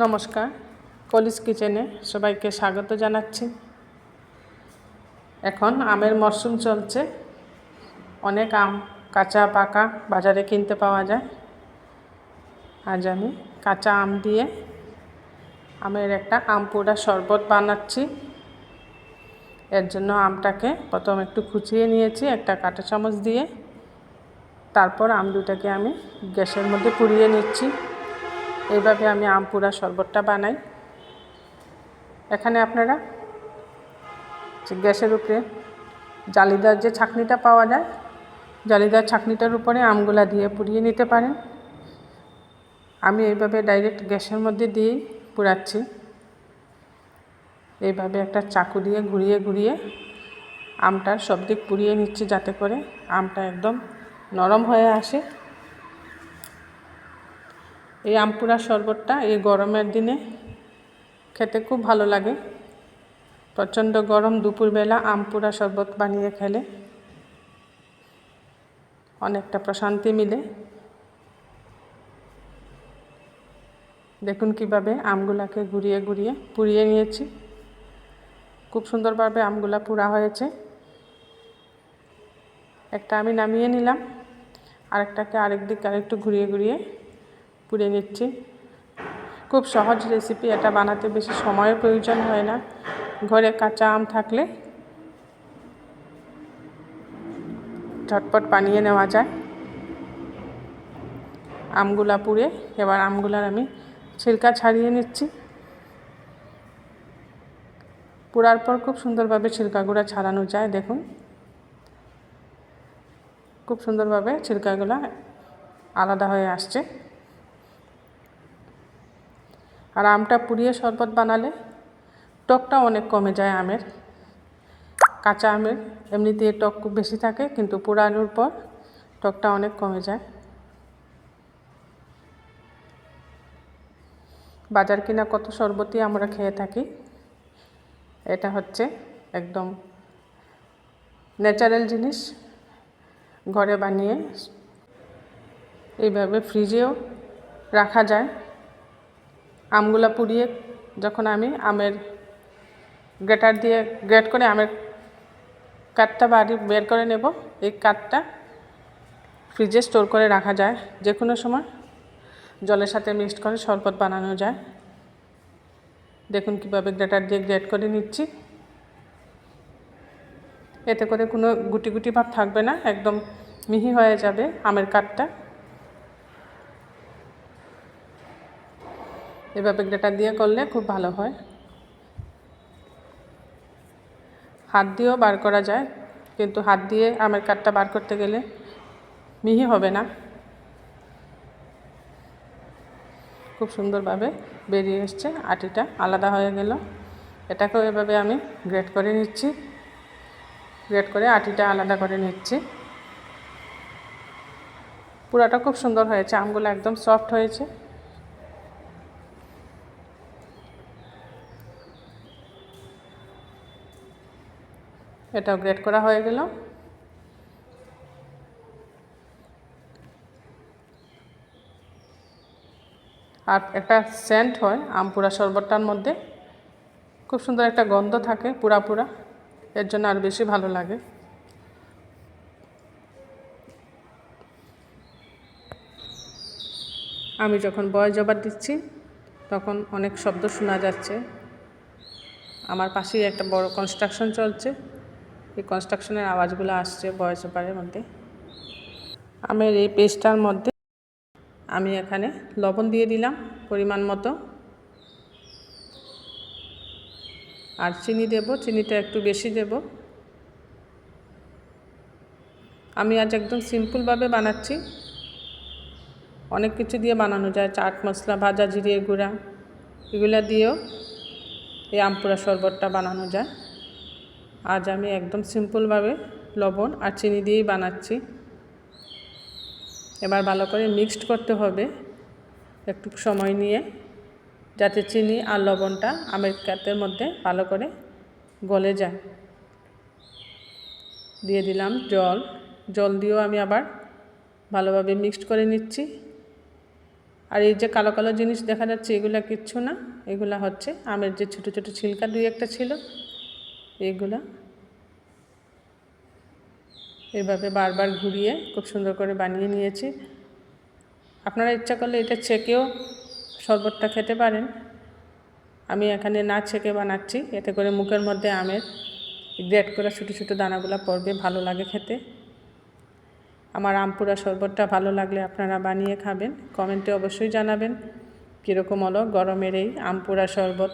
নমস্কার, কলিস কিচেনে সবাইকে স্বাগত জানাচ্ছি। এখন আমের মরশুম চলছে, অনেক আম কাঁচা পাকা বাজারে কিনতে পাওয়া যায়। আজ আমি কাঁচা আম দিয়ে আমের একটা আম পোড়া শরবত বানাচ্ছি। এর জন্য আমটাকে প্রথম একটু খুচিয়ে নিয়েছি একটা কাঁটা চামচ দিয়ে। তারপর আম দুটাকে আমি গ্যাসের মধ্যে পুড়িয়ে নিচ্ছি। এইভাবে আমি আম পুরা শরবতটা বানাই। এখানে আপনারা গ্যাসের উপরে জালিদার যে ছাকনিটা পাওয়া যায়, জালিদার ছাকনিটার উপরে আমগুলা দিয়ে পুড়িয়ে নিতে পারেন। আমি এইভাবে ডাইরেক্ট গ্যাসের মধ্যে দিয়েই পুড়াচ্ছি। এইভাবে একটা চাকু দিয়ে ঘুরিয়ে ঘুরিয়ে আমটার সব দিক পুড়িয়ে নিচ্ছি যাতে করে আমটা একদম নরম হয়ে আসে। এই আমপুরা শরবতটা এই গরমের দিনে খেতে খুব ভালো লাগে। প্রচণ্ড গরম দুপুরবেলা আমপুরা শরবত বানিয়ে খেলে অনেকটা প্রশান্তি মিলে। দেখুন কীভাবে আমগুলাকে ঘুরিয়ে ঘুরিয়ে পুড়িয়ে নিয়েছি। খুব সুন্দরভাবে আমগুলা পুরা হয়েছে। একটা আমি নামিয়ে নিলাম, আরেকটাকে আরেক দিক আরেকটু ঘুরিয়ে ঘুরিয়ে পুড়ে নিচ্ছি। খুব সহজ রেসিপি এটা বানাতে বেশি সময়ের প্রয়োজন হয় না। ঘরে কাঁচা আম থাকলে ঝটপট বানিয়ে নেওয়া যায়। আমগুলা পুড়ে, এবার আমগুলার আমি ছিলকা ছাড়িয়ে নিচ্ছি। পোড়ার পর খুব সুন্দরভাবে ছিলকাগুলো ছাড়ানো যায়, দেখুন। খুব সুন্দরভাবে ছিলকাগুলা আলাদা হয়ে আসছে। আর আমটা পুড়িয়ে শরবত বানালে টকটা অনেক কমে যায় আমের। কাঁচা আমের এমনিতে টক খুব বেশি থাকে, কিন্তু পোড়ানোর পর টকটা অনেক কমে যায়। বাজার কিনা কত শরবতই আমরা খেয়ে থাকি। এটা হচ্ছে একদম ন্যাচারাল জিনিস ঘরে বানিয়ে এইভাবে ফ্রিজেও রাখা যায়। আমগুলো পুড়িয়ে যখন আমি আমের গ্রেটার দিয়ে গ্রেট করে আমের কাঠটা বাড়ি বের করে নেব, এই কাঠটা ফ্রিজে স্টোর করে রাখা যায়। যে কোনো সময় জলের সাথে মিক্সড করে শরবত বানানো যায়। দেখুন কীভাবে গ্রেটার দিয়ে গ্রেট করে নিচ্ছি। এতে করে কোনো গুটি গুটি ভাব থাকবে না, একদম মিহি হয়ে যাবে আমের কাঠটা। এভাবে গ্রেটার দিয়ে করলে খুব ভালো হয়। হাত দিয়েও বার করা যায়, কিন্তু হাত দিয়ে আমের কাঠটা বার করতে গেলে মিহি হবে না। খুব সুন্দরভাবে বেরিয়ে এসছে, আটিটা আলাদা হয়ে গেল। এটাকেও এভাবে আমি গ্রেট করে নিচ্ছি। গ্রেট করে আটিটা আলাদা করে নিচ্ছি। পুরাটা খুব সুন্দর হয়েছে, আমগুলো একদম সফট হয়েছে। এটাও গ্রেট করা হয়ে গেল। আর একটা সেন্ট হয় আম পুরা শরবতটার মধ্যে। খুব সুন্দর একটা গন্ধ থাকে, পুরা পুরা। এর জন্য আর বেশি ভালো লাগে। আমি যখন বয় জবার দিচ্ছি, তখন অনেক শব্দ শোনা যাচ্ছে। আমার পাশেই একটা বড় কনস্ট্রাকশন চলছে। এই কনস্ট্রাকশনের আওয়াজগুলো আসছে বয়স ওপারের মধ্যে। আমের এই পেস্টটার মধ্যে আমি এখানে লবণ দিয়ে দিলাম পরিমাণ মতো। আর চিনি দেব, চিনিটা একটু বেশি দেব। আমি আজ একদম সিম্পলভাবে বানাচ্ছি। অনেক কিছু দিয়ে বানানো যায়, চাট মশলা, ভাজা জিরে গুঁড়া, এগুলো দিয়েও এই আমপুরা শরবতটা বানানো যায়। আজ আমি একদম সিম্পলভাবে লবণ আর চিনি দিয়েই বানাচ্ছি। এবার ভালো করে মিক্সড করতে হবে একটু সময় নিয়ে, যাতে চিনি আর লবণটা আমের কাতের মধ্যে ভালো করে গলে যায়। দিয়ে দিলাম জল। জল দিয়েও আমি আবার ভালোভাবে মিক্সড করে নিচ্ছি। আর এই যে কালো কালো জিনিস দেখা যাচ্ছে, এগুলা কিচ্ছু না। এগুলা হচ্ছে আমের যে ছোটো ছোটো ছিলকা দুই একটা ছিল এগুলা। এভাবে বারবার ঘুরিয়ে খুব সুন্দর করে বানিয়ে নিয়েছি। আপনারা ইচ্ছা করলে এটা ছেঁকেও শরবতটা খেতে পারেন। আমি এখানে না ছেঁকে বানাচ্ছি, এতে করে মুখের মধ্যে আমের গ্রেট করে ছোটো ছোটো দানাগুলো পড়বে, ভালো লাগে খেতে। আমার আমপুরা শরবতটা ভালো লাগলে আপনারা বানিয়ে খাবেন, কমেন্টে অবশ্যই জানাবেন। কীরকম হলো গরমের এই আমপুরা শরবত?